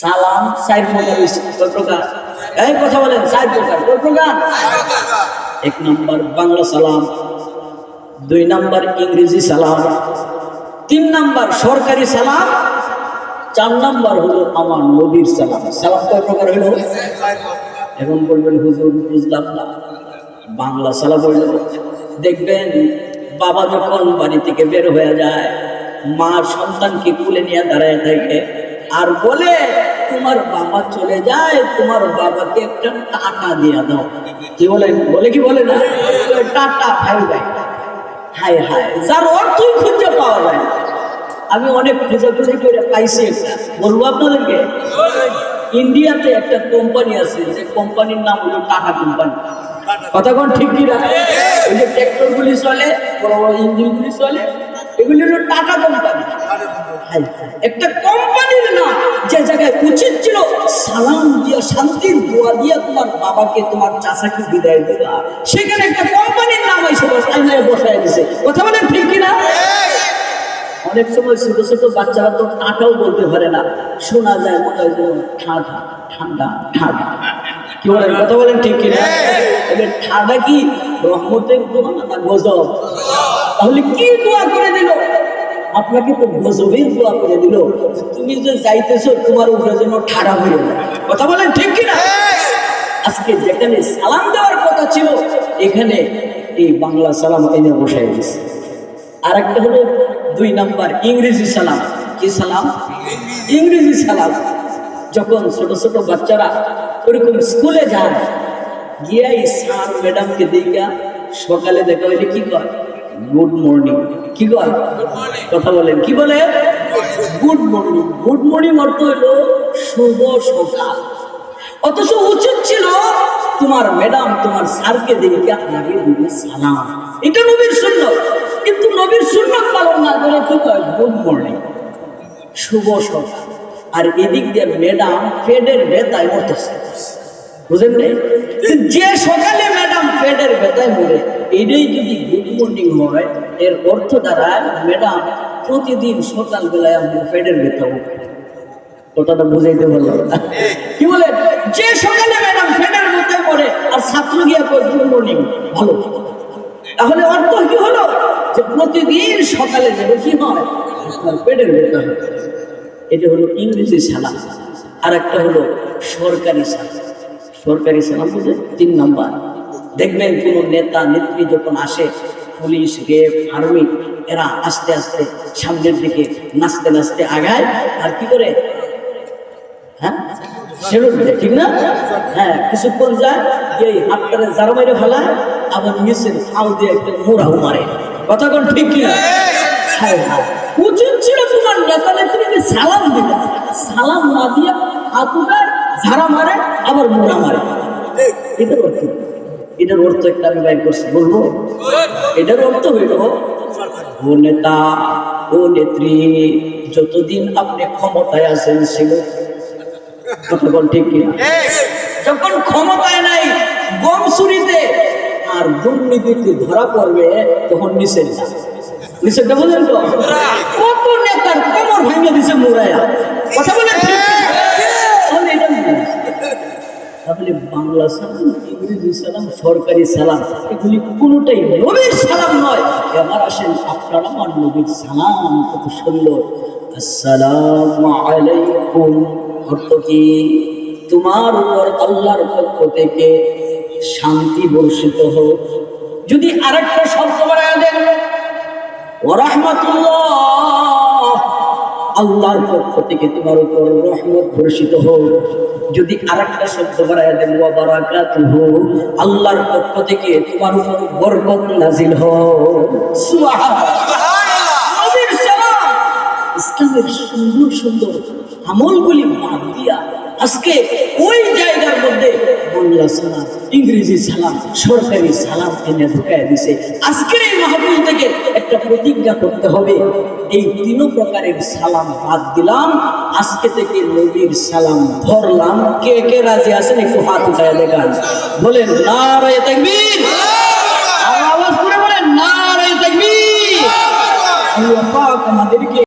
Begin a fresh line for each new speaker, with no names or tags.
সালাম চার প্রকার। কয় প্রকার। কথা বলেন চার এক নম্বর বাংলা সালাম, দুই নম্বর ইংরেজি সালাম, তিন নম্বর সরকারি সালাম, চার নম্বর হলো আমার নবীর সালাম। সালাম কয় প্রকার হলো এখন বলবেন, হুজুর, বুঝলাম না। বাংলা সালাম হইল। দেখবেন, বাবা যখন বাড়ি থেকে বের হয়ে যায়, মা সন্তানকে কুলে নিয়ে দাঁড়ায় থাকে, আর বলে তোমার বাবা চলে যায়, তোমার বাবাকে একটা টাকা দিয়ে দাও। কি বলে? বলে কি বলে? না টাটা ভাই ভাই হায় হায়, যার অর্থই খুঁজে পাওয়া যায় না। আমি অনেক খোঁজাখুঁজি করে পাইছি। বলব আপনাদেরকে, ইন্ডিয়াতে একটা কোম্পানি আছে, যে কোম্পানির নাম হলো টাটা কোম্পানি। কথা কোন ঠিক কিনা ওই যে ট্র্যাক্টর গুলি চলে, বড় বড় ইঞ্জিন গুলি চলে, এগুলি হলো টাটা কোম্পানি। একটা কোম্পানির নাম যে জায়গায় উচিত ছিল, সালাম দিয়া শান্তির দোয়া দিয়া তোমার বাবাকে, তোমার চাচাকে বিদায় দেবা। সেখানে একটা কোম্পানির নাম এসে বসায় বসায় দিছে। কথা বলেন ঠিক কিনা? অনেক সময় ছোট ছোট বাচ্চারা তো টাটাও বলতে পারে না। শোনা যায় মনে হয় ঠান্ডা ঠান্ডা ঠান্ডা কি বলেন, কথা বলেন ঠিক কিনা? এবার ঠান্ডা কি রহমতের দোয়া না গজব? তাহলে কি দোয়া করে দিল? আপনাকে তো গজবের দোয়া করে দিল তুমি যে যাইতেছো, তোমার উপরে যেন ঠাড়া হয়ে কথা বলেন ঠিক কিনা? আজকে যেখানে সালাম দেওয়ার কথা ছিল, এখানে এই বাংলা সালাম এনে বসাই গেছে আর একটা হলো দুই নাম্বার, ইংরেজি সালাম। কি সালাম? ইংরেজি সালাম। যখন ছোট ছোট বাচ্চারা ওরকম স্কুলে যায় গিয়া এই স্যার ম্যাডামকে দেখা সকালে দেখা হইলে কি কয়? গুড মর্নিং কি কয় কথা বলেন, কি বলে? গুড মর্নিং গুড মর্নিং অর্থ হলো শুভ সকাল। অথচ উচিত ছিল তোমার ম্যাডাম তোমার স্যারকে দেখে আপনাকে দিবে সালাম। এটা নবীর শূন্য কিন্তু নবীর শূন্য পালন না করে কি কয় গুড মর্নিং শুভ সকাল। আর এদিক দিয়ে ম্যাডাম ফেডের বেতায় মরতেছে। বুঝেন যে সকালে ব্যথায় মরে এটাই যদি গুড মর্নিং হয়, এর অর্থ দ্বারা ম্যাডাম প্রতিদিন সকালবেলায় আমাদের পেটের ব্যথা উঠে কথাটা বুঝাইতে পারলাম কি বলে? যে সকালে ম্যাডাম ফেডের মধ্যে পড়ে আর ছাত্র গিয়া কয়, গুড মর্নিং, ভালো। তাহলে অর্থ কি হলো? যে প্রতিদিন সকালে যেন কি হয় পেটের ব্যথা এটা হলো ইংরেজি সালাম। আর একটা হলো সরকারি সালাম। সরকারি সালাম বুঝে তিন নাম্বার। দেখবেন কোন নেতা নেত্রী যখন আসে পুলিশ রেপ আর্মি এরা আস্তে আস্তে সামনের দিকে নাচতে নাচতে আগায় আর কি করে? হ্যাঁ? সেলুট দেয় ঠিক না? হ্যাঁ কিছুক্ষণ যায় যে এই হাতটারে জারো মেরে ফেলায় আবার নিচের ফাউ দিয়ে একটা মোড়াও মারে। কথা কোন ঠিক কি হ্যাঁ। উচিত ছিল তোমার নেতা নেত্রীকে সালাম দিবে সালাম না দিয়ে ঝাড়া মারে আবার মোড়া মারে? এটার অর্থ একটা আমি বাইর করছি বলব? এটার অর্থ হইল ও নেতা ও নেত্রী যতদিন আপনি ক্ষমতায় আছেন ছিল। কতক্ষণ ঠিক কিনা? যখন ক্ষমতায় নাই গম চুরিতে আর দুর্নীতিতে ধরা পড়বে তখন নিষেধ না নিষেধটা বুঝলেন তো? কত নেতার কোমর ভেঙে দিছে কথা বলে ঠিক তাহলে এটা বুঝলেন। তাহলে বাংলা সালাম, ইংরেজি সালাম, সরকারি সালাম, এগুলি কোনোটাই নবীর সালাম নয়। এবার আসেন আপনার আমার নবীর সালাম, কত সুন্দর। আসসালামু আলাইকুম। অর্থ কি? তোমার উপর আল্লাহর পক্ষ থেকে শান্তি বর্ষিত হোক। যদি আরেকটা শব্দ বাড়ায় দেন ওরহমতুল্লাহ আল্লাহর পক্ষ থেকে তোমার উপর রহমত বর্ষিত হোক। যদি আরেকটা শব্দ বাড়াই দেন ওয়া হোক আল্লাহর পক্ষ থেকে তোমার উপর বরকত নাজিল হোক। ইসলামের সুন্দর সুন্দর আমলগুলি বাদ দিয়া আজকে ওই জায়গার মধ্যে বাংলা সালাম, ইংরেজি সালাম, সরকারি সালাম এনে ঢুকায় দিছে। আজকের এই মাহফিল থেকে একটা প্রতিজ্ঞা করতে হবে, এই তিন প্রকারের সালাম বাদ দিলাম, আজকে থেকে নবীর সালাম ধরলাম। কে কে রাজি আছেন? একটু হাত উঠায় দেখান। বলেন না তাকবীর। আর আওয়াজ করে বলেন, নারায় তাকবীর। আল্লাহ পাক আমাদেরকে